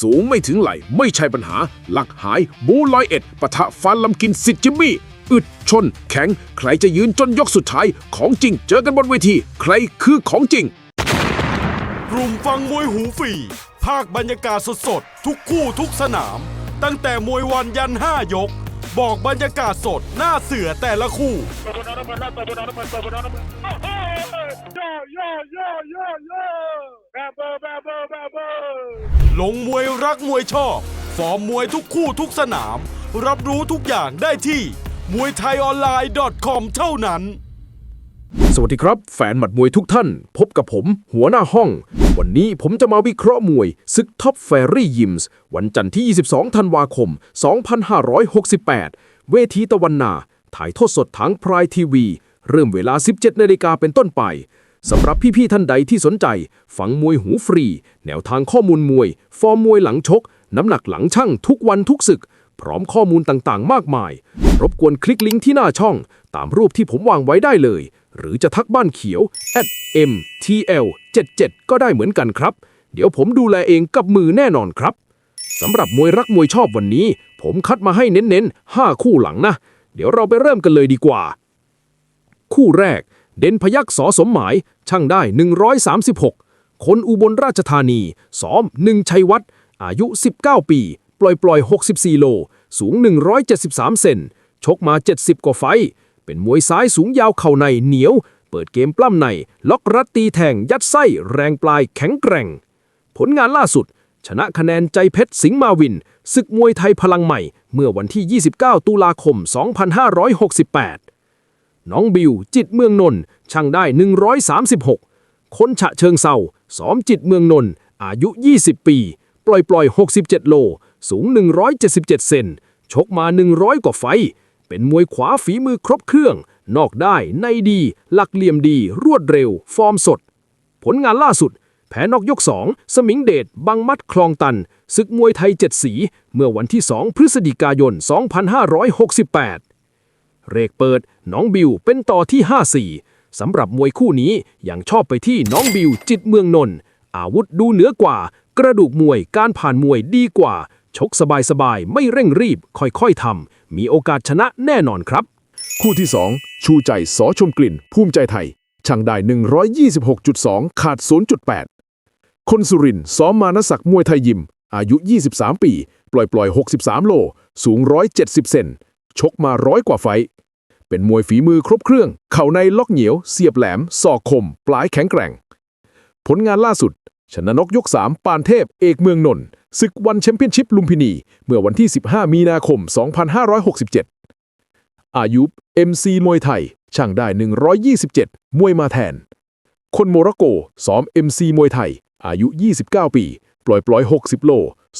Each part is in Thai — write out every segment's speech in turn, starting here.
สูงไม่ถึงไหลไม่ใช่ปัญหา หลักหายบูลอยเอ็ดปะทะฟันลำกินสิทธิ์จิมมี่ อึดชน แข็ง ใครจะยืนจนยกสุดท้าย ของจริงเจอกันบนเวที ใครคือของจริง กลุ่มฟังมวยหูฟรีภาคบรรยากาศสดๆ ทุกคู่ทุกสนาม ตั้งแต่มวยวันยัน5ยก บอกบรรยากาศสดหน้าเสือแต่ละคู่ ลงมวยรักมวยชอบ ฟอร์มมวยทุกคู่ทุกสนาม รับรู้ทุกอย่างได้ที่มวยไทยออนไลน์ .com เท่านั้น สวัสดีครับ แฟนหมัดมวยทุกท่าน พบกับผม หัวหน้าห้อง วันนี้ผมจะมาวิเคราะห์มวยศึกท็อปแฟรี่ยิมส์วันจันทร์ที่ 22 ธันวาคม 2568 เวทีตะวันนา ถ่ายทอดสดทางพรายทีวี เริ่มเวลา 17 นาฬิกาเป็นต้นไป สำหรับพี่ๆท่านใดที่สนใจฟังมวยหูฟรี แนวทางข้อมูลมวย ฟอร์มมวยหลังชก น้ำหนักหลังช่างทุกวันทุกศึก พร้อมข้อมูลต่างๆ มากมาย รบกวนคลิกลิงก์ที่หน้าช่อง ตามรูปที่ผมวางไว้ได้เลย หรือจะทักบ้านเขียว @mtl77 ก็ได้เหมือนกันครับ เดี๋ยวผมดูแลเองกับมือแน่นอนครับสำหรับมวยรักมวยชอบวันนี้ ผมคัดมาให้เน้นๆ5คู่หลังนะ เดี๋ยวเราไปเริ่มกันเลยดีกว่า คู่แรก เด่นพยักษอสมหมายช่างได้ 136 คนอุบลราชธานีซ้อมหนึ่งชัยวัฒน์อายุ 19 ปี ปล่อยปล่อย 64 โล สูง 173 เซน ชกมา 70 กว่าไฟ เป็นมวยซ้ายสูงยาวเข่าในเหนียว เปิดเกมปล้ำใน ล็อกรัดตีแทง ยัดไส้ แรงปลายแข็งแกร่ง ผลงานล่าสุด ชนะคะแนนใจเพชรสิงห์มาวินศึกมวยไทยพลังใหม่ เมื่อวันที่ 29 ตุลาคม 2568 น้องบิว จิตเมืองนนท์ช่างได้ 136 คนฉะเชิงเซาซ้อมจิตเมืองนนท์อายุ 20 ปี ปล่อยปล่อย 67 โล สูง 177 เซน ชกมา 100 กว่าไฟ เป็นมวยขวาฝีมือครบเครื่อง นอกได้ในดี หลักเหลี่ยมดี รวดเร็ว ฟอร์มสด ผลงานล่าสุด แพ้นอกยก 2 สมิงเดช บังมัดคลองตัน ศึกมวยไทย 7 สี เมื่อวันที่ 2 พฤศจิกายน 2568 เรกเปิด น้องบิวเป็นต่อที่ 5-4 สำหรับมวยคู่นี้ยังชอบไปที่น้องบิวจิตเมืองนนท์อาวุธดูเหนือกว่า กระดูกมวยการผ่านมวยดีกว่า ชกสบายๆ ไม่เร่งรีบ ค่อยๆทำมีโอกาสชนะแน่นอนครับ คู่ที่ 2 ชูใจสอชมกลิ่น ภูมิใจไทย ช่างได้ 126.2 ขาด 0.8 คนสุรินซ้อมมานศักดิ์มวยไทยยิม อายุ 23 ปี ปล่อยปล่อย 63 โล สูง 170 เซนชกมาร้อยกว่าไฟ เป็นมวยฝีมือครบเครื่อง เข่าในล็อกเหนียว เสียบแหลม ศอกคม ปลายแข็งแกร่ง ผลงานล่าสุด ชนะนกยก 3 ปานเทพ เอกเมืองนนท์ศึกวันแชมเปี้ยนชิพลุมพินี เมื่อวันที่ 15 มีนาคม 2567 อายุ MC มวยไทย ช่างได้ 127 มวยมาแทน คนโมร็อกโกซ้อม MC มวยไทย อายุ 29 ปี ปล่อยปล่อย 60 โล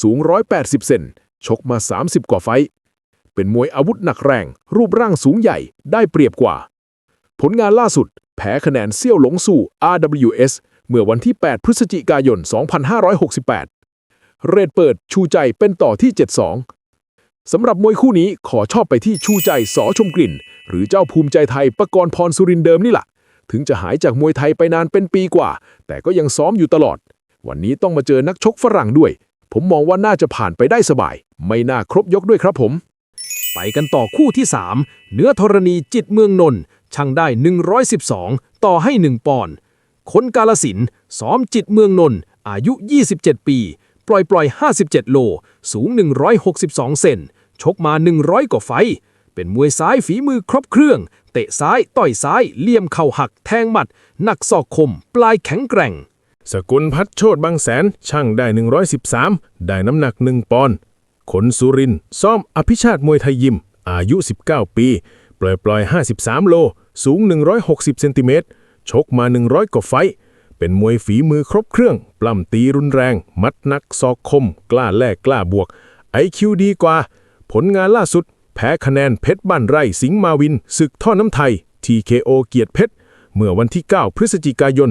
สูง 180 เซน ชกมา 30 กว่าไฟ เป็นมวยอาวุธหนักแรง รูปร่างสูงใหญ่ได้เปรียบกว่า ผลงานล่าสุด แพ้คะแนนเซี่ยวหลงสู่ RWS เมื่อวันที่ 8 พฤศจิกายน 2568 เรทเปิดชูใจเป็นต่อที่ 72 สำหรับมวยคู่นี้ขอชอบไปที่ชูใจสอชมกลิ่น หรือเจ้าภูมิใจไทยประกรณ์พรสุรินเดิมนี่แหละถึงจะหายจากมวยไทยไปนานเป็นปีกว่า แต่ก็ยังซ้อมอยู่ตลอด วันนี้ต้องมาเจอนักชกฝรั่งด้วย ผมมองว่าน่าจะผ่านไปได้สบาย ไม่น่าครบยกด้วยครับผม ไปกันต่อคู่ที่ 3 เนื้อธรณีจิตเมืองนนท์ช่างได้ 112 ต่อให้ 1 ปอนด์คนกาลสินซ้อมจิตเมืองนนท์อายุ 27 ปี ปล่อยปล่อย 57 โล สูง 162 เซนชกมา 100 กว่าไฟ เป็นมวยซ้ายฝีมือครบเครื่อง เตะซ้ายต่อยซ้ายเลี่ยมเข่าหักแทงหมัด หนักศอกคม ปลายแข็งแกร่ง สกุลพัฒโชตบางแสนช่างได้ 113 ได้น้ำหนัก 1 ปอนด์ ขนสุรินซ้อมอภิชาติมวยไทยยิม อายุ 19 ปี ปล่อยปล่อย 53 โล สูง 160 เซนติเมตร ชกมา 100 กว่าไฟ เป็นมวยฝีมือครบเครื่อง ปล้ำตีรุนแรง มัดนักศอกคม กล้าแลกกล้าบวก ไอคิวดีกว่า ผลงานล่าสุด แพ้คะแนนเพชรบ้านไร่สิงห์มาวิน ศึกท่อน้ำไทย TKO เกียรติเพชร เมื่อวันที่ 9 พฤศจิกายน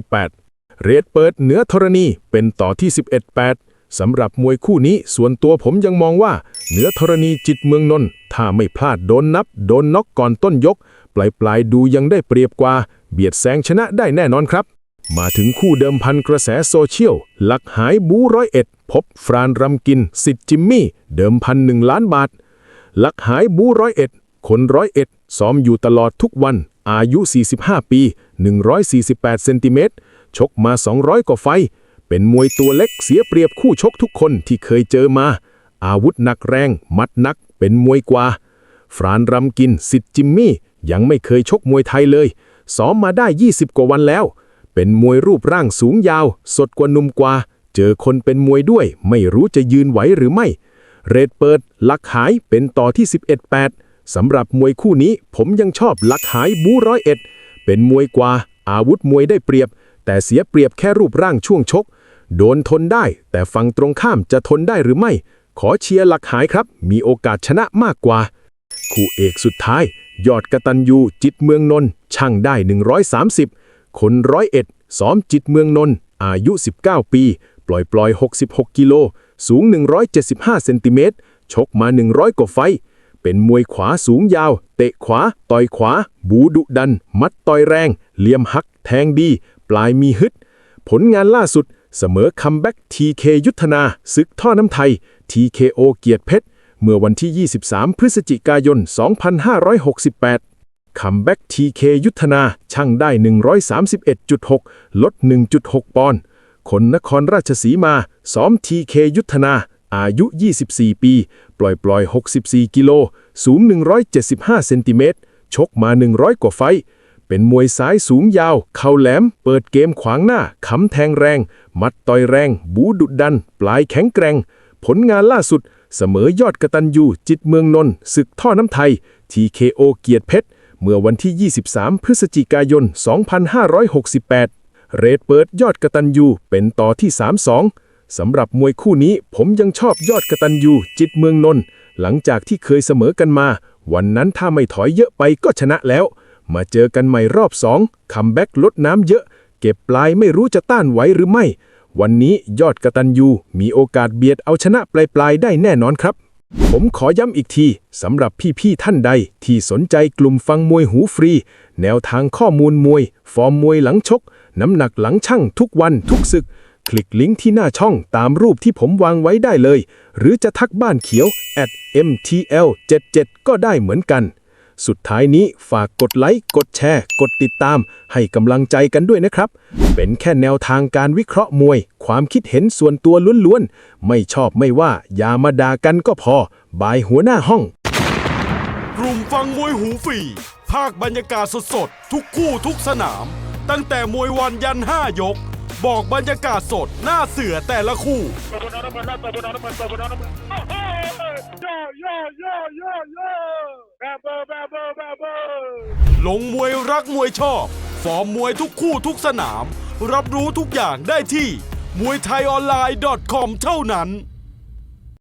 2568 เรทเปิดเหนือธรณีเป็นต่อที่ 11-8 สำหรับมวยคู่นี้ส่วนตัวผมยังมองว่า เหนือธรณีจิตเมืองนนท์ถ้าไม่พลาดโดนนับ โดนน็อกก่อนต้นยก ปลายปลายดูยังได้เปรียบกว่า เบียดแซงชนะได้แน่นอนครับ มาถึงคู่เดิมพันกระแสโซเชียล หลักหายบูร้อยเอ็ด พบฟรานรำกิน สิทธิ์จิมมี่ เดิมพันหนึ่งล้านบาท หลักหายบูร้อยเอ็ดคนร้อยเอ็ดซ้อมอยู่ตลอดทุกวัน อายุ 45 ปี 148 เซนติเมตร ชกมา 200 กว่าไฟ เป็นมวยตัวเล็กเสียเปรียบคู่ชกทุกคนที่เคยเจอมา อาวุธหนักแรง มัดนัก เป็นมวยกว่า ฟรานรำกินสิทธิ์จิมมี่ ยังไม่เคยชกมวยไทยเลยซ้อมมาได้ 20 กว่าวันแล้ว เป็นมวยรูปร่างสูงยาว สดกว่าหนุ่มกว่า เจอคนเป็นมวยด้วย ไม่รู้จะยืนไหวหรือไม่ เรทเปิด ลักหายเป็นต่อที่ 11-8สำหรับมวยคู่นี้ผมยังชอบลักหายบูร้อยเอ็ดเป็นมวยกว่า อาวุธมวยได้เปรียบ แต่เสียเปรียบแค่รูปร่างช่วงชก โดนทนได้ แต่ฝั่งตรงข้ามจะทนได้หรือไม่ ขอเชียร์หลักหายครับ มีโอกาสชนะมากกว่า คู่เอกสุดท้าย ยอดกระตันยูจิตเมืองนนช่างได้ 130 คนร้อยเอ็ดซ้อมจิตเมืองนนอายุ 19 ปี ปล่อยปล่อย 66 กิโล สูง 175 เซนติเมตร ชกมา 100 กว่าไฟ เป็นมวยขวาสูงยาว เตะขวา ต่อยขวา บูดุดัน มัดต่อยแรง เหลี่ยมหัก แทงดี ปลายมีฮึด ผลงานล่าสุด เสมอคัมแบ็กทีเคยุทธนาศึกท่อน้ำไทย TKO เกียรติเพชร เมื่อวันที่ 23 พฤศจิกายน 2568 คัมแบ็กทีเคยุทธนาช่างได้ 131.6 ลด 1.6 ปอนด์คนนครราชสีมาซ้อมทีเคยุทธนาอายุ 24 ปี ปล่อยปล่อย 64 กิโล สูง 175 เซนติเมตร ชกมา 100 กว่าไฟ เป็นมวยซ้ายสูงยาว เข่าแหลม เปิดเกมขวางหน้าค้ำแทงแรง มัดต่อยแรง บูดุดดัน ปลายแข็งแกร่ง ผลงานล่าสุด เสมอยอดกระตันยูจิตเมืองนนท์ศึกท่อน้ำไทย TKO เกียรติเพชร เมื่อวันที่ 23 พฤศจิกายน 2568 เรทเปิดยอดกระตันยูเป็นต่อที่ 3-2 สำหรับมวยคู่นี้ผมยังชอบยอดกระตันยูจิตเมืองนนท์หลังจากที่เคยเสมอกันมา วันนั้นถ้าไม่ถอยเยอะไปก็ชนะแล้ว มาเจอกันใหม่รอบสองคัมแบ็กลดน้ำเยอะ เก็บปลายไม่รู้จะต้านไหวหรือไม่ วันนี้ยอดกระตันยูมีโอกาสเบียดเอาชนะปลายๆได้แน่นอนครับ ผมขอย้ำอีกทีสำหรับพี่ๆท่านใด ที่สนใจกลุ่มฟังมวยหูฟรี แนวทางข้อมูลมวย ฟอร์มมวยหลังชก น้ำหนักหลังช่างทุกวันทุกศึก คลิกลิงก์ที่หน้าช่องตามรูปที่ผมวางไว้ได้เลย หรือจะทักบ้านเขียว at mtl77 ก็ได้เหมือนกัน สุดท้ายนี้ฝากกดไลค์ กดแชร์ กดติดตาม ให้กำลังใจกันด้วยนะครับ เป็นแค่แนวทางการวิเคราะห์มวย ความคิดเห็นส่วนตัวล้วนๆ ไม่ชอบไม่ว่า อย่ามาด่ากันก็พอ บายหัวหน้าห้อง กลุ่มฟังมวยหูฟรีภาคบรรยากาศสดๆ ทุกคู่ทุกสนาม ตั้งแต่มวยวันยัน5ยก บอกบรรยากาศสดหน้าเสือแต่ละคู่ ลงมวยรักมวยชอบ ฟอร์มมวยทุกคู่ทุกสนาม รับรู้ทุกอย่างได้ที่ มวยไทยออนไลน์ .com เท่านั้น